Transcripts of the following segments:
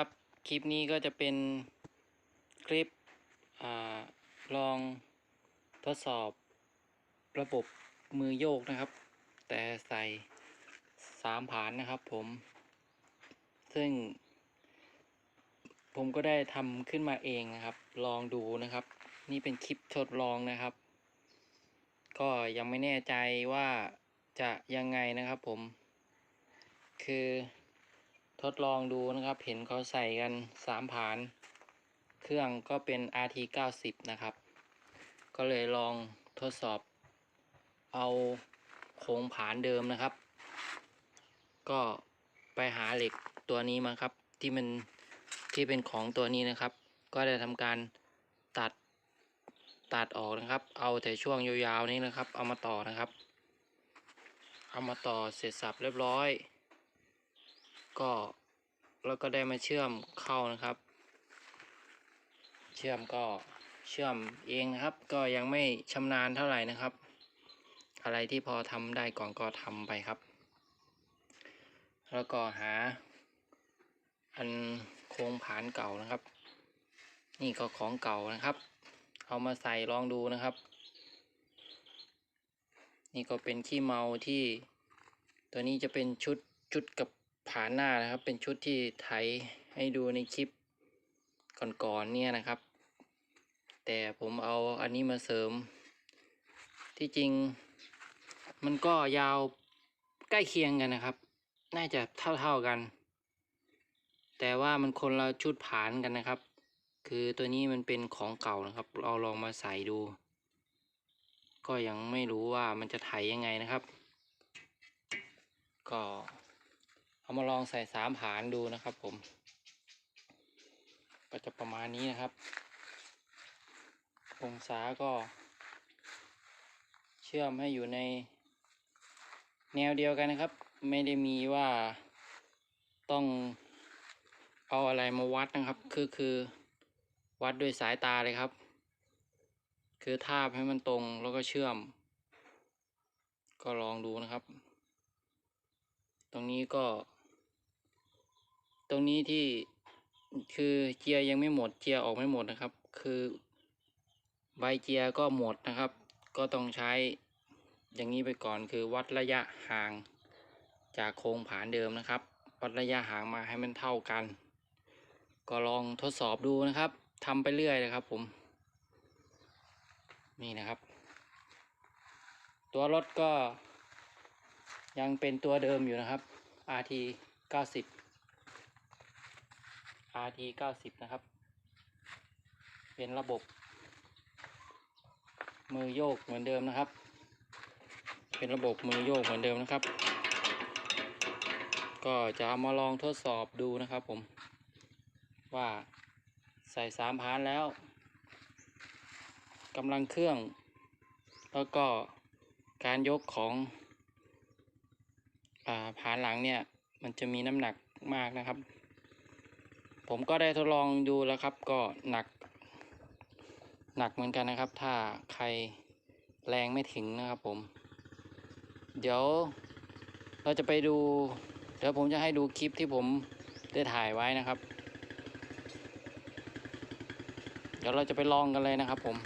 ครับคลิปนี้ก็จะเป็นคลิปอลองทดสอบระบบมือโยกนะครับ แต่ใส่สามผานนะครับผม ซึ่ง ผมก็ได้ทำขึ้นมาเองนะครับ ลองดูนะครับ นี่เป็นคลิปทดลองนะครับ ก็ยังไม่แน่ใจว่าจะยังไงนะครับผม คือ ทดลองดูนะครับ เห็นเขาใส่กันสามผาน เครื่องก็เป็น RT 90นะครับ ก็เลยลองทดสอบ เอาโครงผานเดิมนะครับ ก็ไปหาเหล็กตัวนี้มาครับ ที่มันที่เป็นของตัวนี้นะครับ ก็ได้ทำการตัดตัดออกนะครับ เอาแต่ช่วงยาวๆนี้นะครับ เอามาต่อนะครับ เอามาต่อเสร็จสับเรียบร้อย ก็แล้วก็ได้มาเชื่อมเข้านะครับ เชื่อมก็เชื่อมเองนะครับ ก็ยังไม่ชำนาญเท่าไหร่นะครับ อะไรที่พอทำได้ก่อนก็ทำไปครับ แล้วก็หา อันโครงผานเก่านะครับ นี่ก็ของเก่านะครับ เอามาใส่ลองดูนะครับ นี่ก็เป็นขี้เมาที่ ตัวนี้จะเป็นชุดชุดกับ ผานหน้านะครับ เป็นชุดที่ไถให้ดูในคลิปก่อนๆเนี่ยนะครับ แต่ผมเอาอันนี้มาเสริม ที่จริงมันก็ยาวใกล้เคียงกันนะครับ น่าจะเท่าๆกัน แต่ว่ามันคนละชุดผานกันนะครับ คือตัวนี้มันเป็นของเก่านะครับ เราลองมาใส่ดู ก็ยังไม่รู้ว่ามันจะไถยังไงนะครับ ก็ เอามาลองใส่สามผานดูนะครับ ผม ก็จะประมาณนี้นะครับ องศาก็ เชื่อมให้อยู่ใน แนวเดียวกันนะครับ ไม่ได้มีว่าต้องเอาอะไรมาวัดนะครับ คือคือวัดด้วยสายตาเลยครับ คือทาบให้มันตรงแล้วก็เชื่อม ก็ลองดูนะครับ ตรงนี้ก็ ตรงนี้ที่คือเจียยังไม่หมดเจียออกไม่หมดนะครับ คือใบเจียก็หมดนะครับ ก็ต้องใช้อย่างนี้ไปก่อนคือวัดระยะห่างจากโครงผานเดิมนะครับ วัดระยะห่างมาให้มันเท่ากัน ก็ลองทดสอบดูนะครับทำไปเรื่อยนะครับผมนี่นะครับ ตัวรถก็ยังเป็นตัวเดิมอยู่นะครับ RT 90 RT 90 นะครับ เป็นระบบ มือโยกเหมือนเดิมนะครับ เป็นระบบมือโยกเหมือนเดิมนะครับ ก็จะมาลองทดสอบดูนะครับผม ว่าใส่สามพานแล้วกำลังเครื่อง แล้วก็การยกของอาผานหลังเนี่ย มันจะมีน้ำหนักมากนะครับ ผมก็ได้ทดลองดูแล้วครับก็หนัก หนักเหมือนกันนะครับ ถ้าใครแรงไม่ถึงนะครับผม เดี๋ยวเราจะไปดู เดี๋ยวผมจะให้ดูคลิปที่ผมได้ถ่ายไว้นะครับ เดี๋ยวเราจะไปลองกันเลยนะครับผม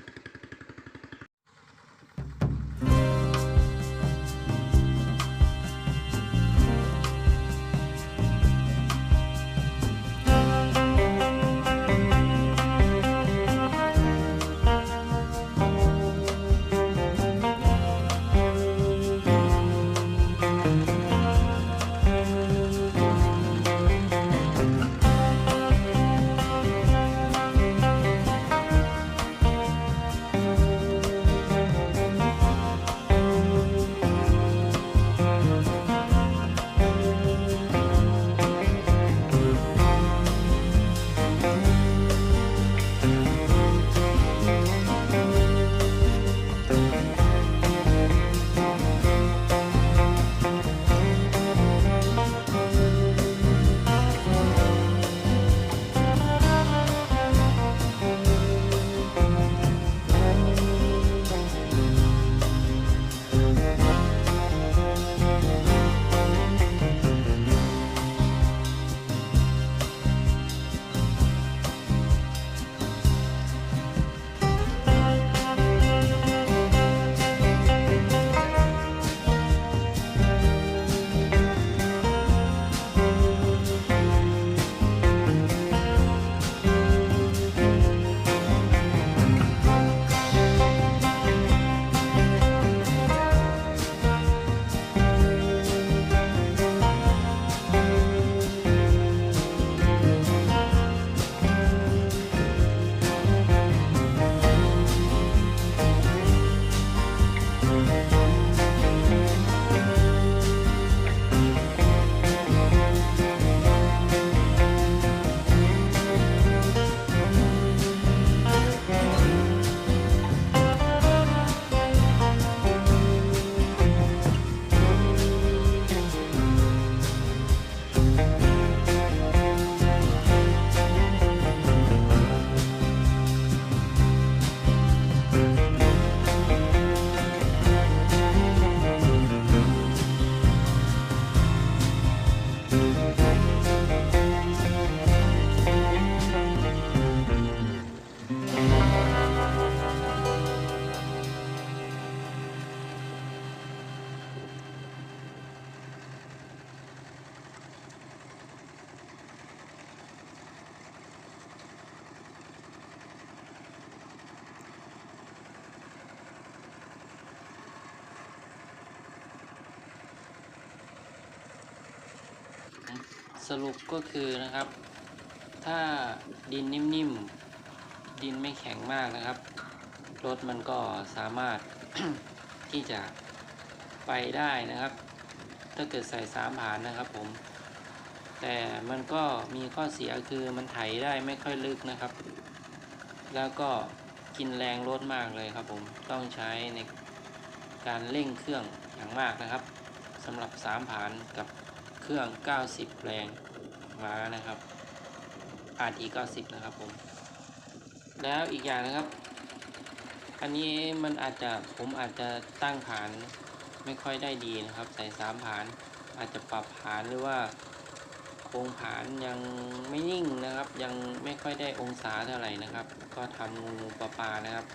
สรุปก็คือนะครับ ถ้าดินนิ่มๆ ดินไม่แข็งมากนะครับ รถมันก็สามารถที่จะไปได้นะครับ ถ้าเกิดใส่สามผานนะครับผม แต่มันก็มีข้อเสียคือมันไถได้ไม่ค่อยลึกนะครับ แล้วก็กินแรงรถมากเลยครับผม ต้องใช้ในการเร่งเครื่องอย่างมากนะครับสำหรับสามผานกับ รื่อง 90 แรงม้านะครับ RT 90 นะครับผม แล้วอีกอย่างนะครับ อันนี้มันอาจจะผมอาจจะตั้งผานไม่ค่อยได้ดีนะครับ ใส่สามผานอาจจะปรับผานหรือว่าโครงผานยังไม่นิ่งนะครับ ยังไม่ค่อยได้องศาเท่าไหร่นะครับ ก็ทำงูงูปลาปลานะครับ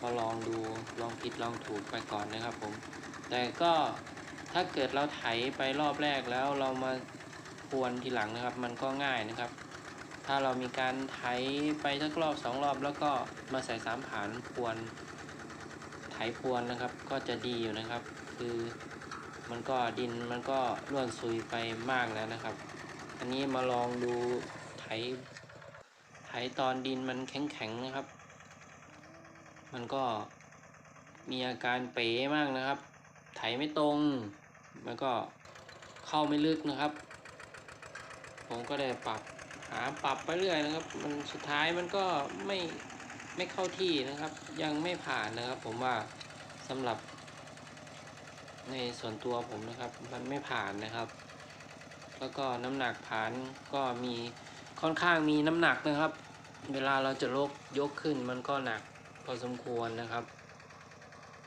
ก็ลองดูลองผิดลองถูกไปก่อนนะครับผม แต่ก็ ถ้าเกิดเราไถไปรอบแรกแล้วเรามาพรวนทีหลังนะครับ มันก็ง่ายนะครับ ถ้าเรามีการไถไปสักรอบสองรอบ แล้วก็มาใส่สามผานพรวนไถพรวนนะครับ ก็จะดีอยู่นะครับ คือมันก็ดินมันก็ร่วนซุยไปมากแล้วนะครับ อันนี้มาลองดูไถไถตอนดินมันแข็งๆนะครับ มันก็มีอาการเป๋มากนะครับ ไถไม่ตรง มันก็เข้าไม่ลึกนะครับ ผมก็ได้ปรับหาปรับไปเรื่อยนะครับ มันสุดท้ายมันก็ไม่ไม่เข้าที่นะครับ ยังไม่ผ่านนะครับ ผมว่าสำหรับในส่วนตัวผมนะครับ มันไม่ผ่านนะครับ แล้วก็น้ำหนักผานก็มีค่อนข้างมีน้ำหนักนะครับ เวลาเราจะลกยกขึ้นมันก็หนักพอสมควรนะครับ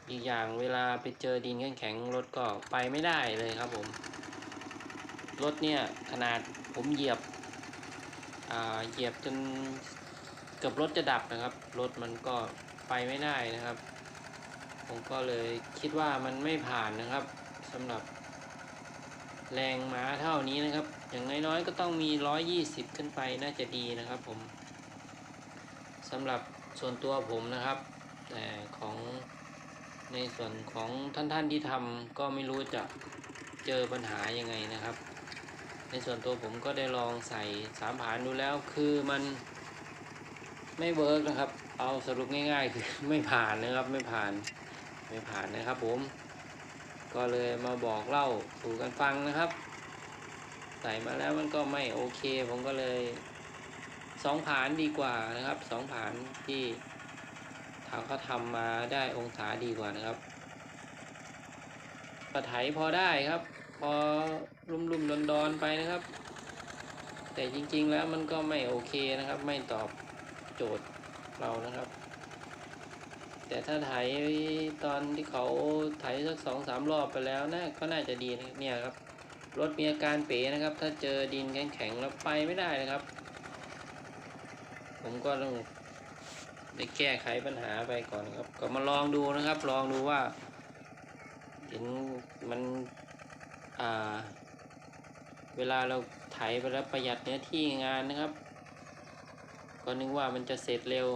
อีกอย่างเวลาไปเจอดินแข็งๆรถก็ไปไม่ได้เลยครับผม รถเนี่ยขนาดผมเหยียบเหยียบจนเกือบรถจะดับนะครับ รถมันก็ไปไม่ได้นะครับ ผมก็เลยคิดว่ามันไม่ผ่านนะครับสำหรับแรงม้าเท่านี้นะครับ อย่างน้อยๆก็ต้องมี 120 ขึ้นไปน่าจะดีนะครับผมสำหรับส่วนตัวผมนะครับ แต่ของ ในส่วนของท่านๆที่ทำก็ไม่รู้จะเจอปัญหายังไงนะครับ ในส่วนตัวผมก็ได้ลองใส่สามผานดูแล้วคือมันไม่เวิร์กนะครับ เอาสรุปง่ายๆ คือไม่ผ่านนะครับไม่ผ่านไม่ผ่านนะครับผม ก็เลยมาบอกเล่าสู่กันฟังนะครับ ใส่มาแล้วมันก็ไม่โอเค ผมก็เลยสองผานดีกว่านะครับสองผานที่างเขาทำมาได้องศาดีกว่านะครับกระไถพอได้ครับ พอรุ่มรุมดอนดอนๆไปนะครับ แต่จริงๆแล้วมันก็ไม่โอเคนะครับ ไม่ตอบโจทย์เรานะครับ แต่ถ้าไถตอนที่เขาไถสักสองสามรอบไปแล้วนะก็น่าจะดีเนี่ยครับรถมีอาการเป๋นะครับ ถ้าเจอดินแข็งๆแล้วไปไม่ได้นะครับ ผมก็ต้อง ได้แก้ไขปัญหาไปก่อนครับ ก็มาลองดูนะครับ ลองดูว่า เห็นมันอ่า เวลาเราไถไปแล้วประหยัดเนื้อที่งานนะครับ ก็นึกว่ามันจะเสร็จเร็ว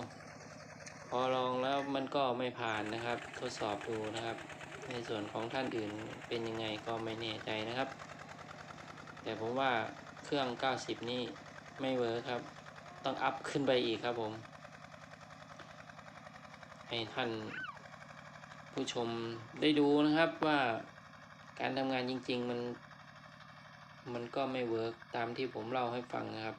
พอลองแล้วมันก็ไม่ผ่านนะครับ ทดสอบดูนะครับ ในส่วนของท่านอื่นเป็นยังไงก็ไม่แน่ใจนะครับ แต่ผมว่าเครื่อง 90 นี่ไม่เวิร์คครับ ต้องอัพขึ้นไปอีกครับผม ให้ท่านผู้ชมได้ดูนะครับว่าการทำงานจริง ๆ มัน มันก็ไม่เวิร์กตามที่ผมเล่าให้ฟังนะครับ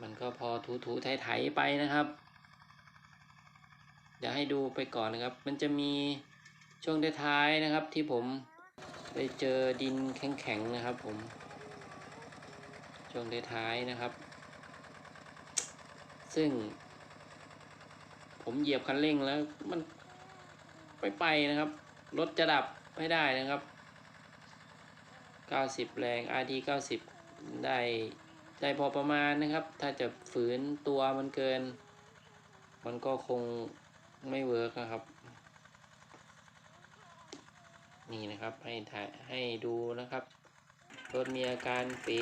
มันก็พอถูๆไถๆไปนะครับ เดี๋ยวให้ดูไปก่อนนะครับ มันจะมีช่วงท้ายๆนะครับที่ผมไปเจอดินแข็งๆนะครับ ผม ช่วงท้ายๆนะครับ ซึ่ง ผมเหยียบคันเร่งแล้วมันไปไปนะครับ รถจะดับไม่ได้นะครับ 90 แรง RD 90 ได้ได้พอประมาณนะครับ ถ้าจะฝืนตัวมันเกิน มันก็คงไม่เวิร์กนะครับ นี่นะครับให้ถ่ายให้ดูนะครับ รถมีอาการเป๋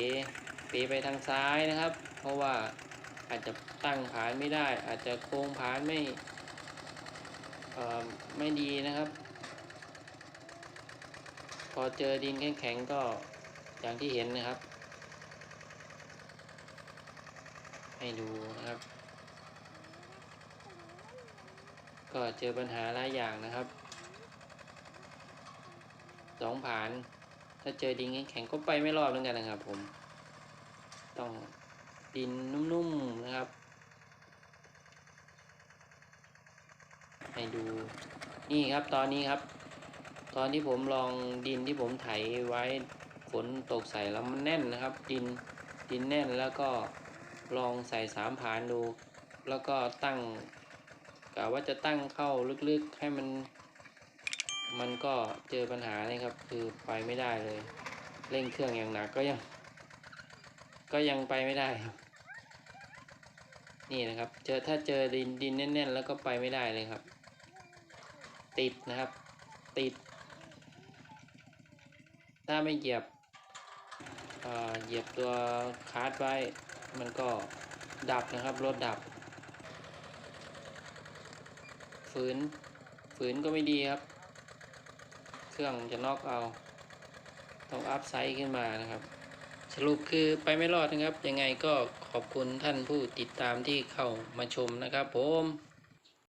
เป๋ไปทางซ้ายนะครับ เพราะว่า อาจจะตั้งผานไม่ได้ อาจจะโค้งผานไม่ไม่ดีนะครับ พอเจอดินแข็งๆก็อย่างที่เห็นนะครับ ให้ดูนะครับ ก็เจอปัญหาหลายอย่างนะครับสองผาน ถ้าเจอดินแข็งๆก็ไปไม่รอบเหมือนกันนะครับผม ต้อง ดินนุ่มๆนะครับ ให้ดูนี่ครับตอนนี้ครับ ตอนที่ผมลองดินที่ผมไถไว้ฝนตกใส่แล้วมันแน่นนะครับ ดินดินแน่นแล้วก็ลองใส่สามผานดู แล้วก็ตั้งกะว่าจะตั้งเข้าลึกๆให้มัน มันก็เจอปัญหาเลยครับ คือไปไม่ได้เลย เร่งเครื่องอย่างหนักก็ยัง ก็ยังไปไม่ได้ครับ นี่นะครับ เจอถ้าเจอดินดินแน่น ๆ แล้วก็ไปไม่ได้เลยครับ ติดนะครับ ติด ถ้าไม่เหยียบเหยียบตัวคาร์ดไว้ มันก็ดับนะครับ รถดับ ฝืน ฝืนก็ไม่ดีครับ เครื่องจะน็อกเอา ต้องอัพไซด์ขึ้นมานะครับ รุปคือไปไม่รอดนะครับ ยังไงก็ขอบคุณท่านผู้ติดตามที่เข้ามาชมนะครับผม